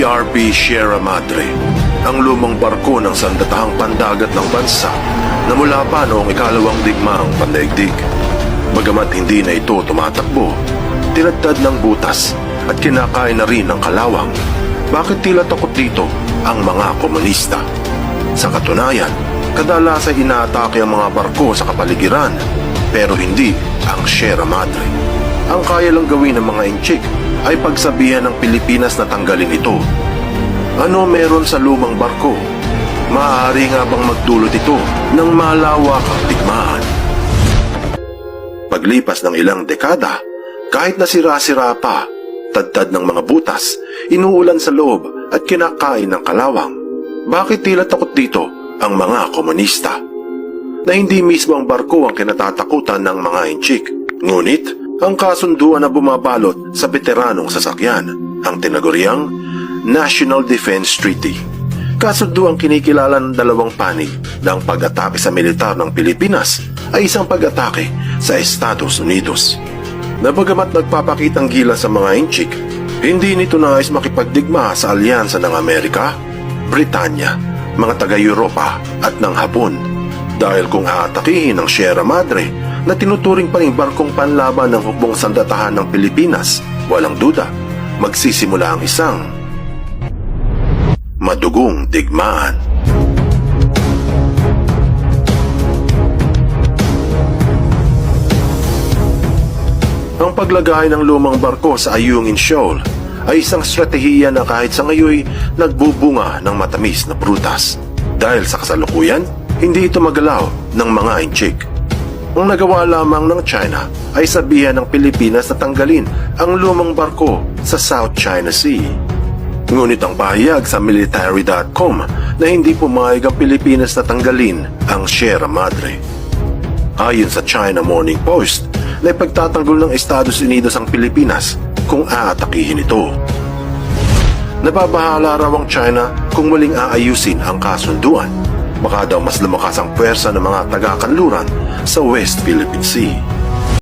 PRP Sierra Madre, ang lumang barko ng sandatahang pandagat ng bansa na mula pa noong ikalawang digmaang pandaigdig. Bagamat hindi na ito tumatakbo, tinadtad ng butas at kinakain na rin ng kalawang. Bakit tila takot dito ang mga komunista? Sa katunayan, kadalasan inaatake ang mga barko sa kapaligiran, pero hindi ang Sierra Madre. Ang kaya lang gawin ng mga inchik ay pagsabihan ng Pilipinas na tanggalin ito. Ano meron sa lumang barko? Maaari nga bang magdulot ito ng malawakang digmaan? Paglipas ng ilang dekada, kahit na sira-sira pa, tadtad ng mga butas, inuulan sa loob at kinakain ng kalawang. Bakit tila takot dito ang mga komunista? Na hindi mismo ang barko ang kinatatakutan ng mga inchik. Ngunit, ang kasunduan na bumabalot sa veteranong sasakyan, ang tinaguriang National Defense Treaty. Kasunduang kinikilala ng dalawang panig na ang pag-atake sa militar ng Pilipinas ay isang pag-atake sa Estados Unidos. Na bagamat nagpapakitang gila sa mga inchik, hindi nito nais makipagdigma sa alyansa ng Amerika, Britanya, mga taga-Europa at ng Hapon. Dahil kung aatakihin ng Sierra Madre na tinuturing pa rin barkong panlaban ng hukbong sandatahan ng Pilipinas, walang duda, magsisimula ang isang madugong digmaan. Ang paglagay ng lumang barko sa Ayungin Shoal ay isang strategiya na kahit sa ngayoy nagbubunga ng matamis na prutas. Dahil sa kasalukuyan, hindi ito magalaw ng mga inchik. Ang nagawa lamang ng China ay sabihan ng Pilipinas na tanggalin ang lumang barko sa South China Sea. Ngunit ang pahayag sa military.com na hindi pumayag ang Pilipinas na tanggalin ang Sierra Madre. Ayon sa China Morning Post, na ipagtatanggol ng Estados Unidos ang Pilipinas kung aatakihin ito. Nababahala raw ang China kung muling aayusin ang kasunduan. Baka daw mas lumakas ang pwersa ng mga taga-kanluran sa West Philippine Sea.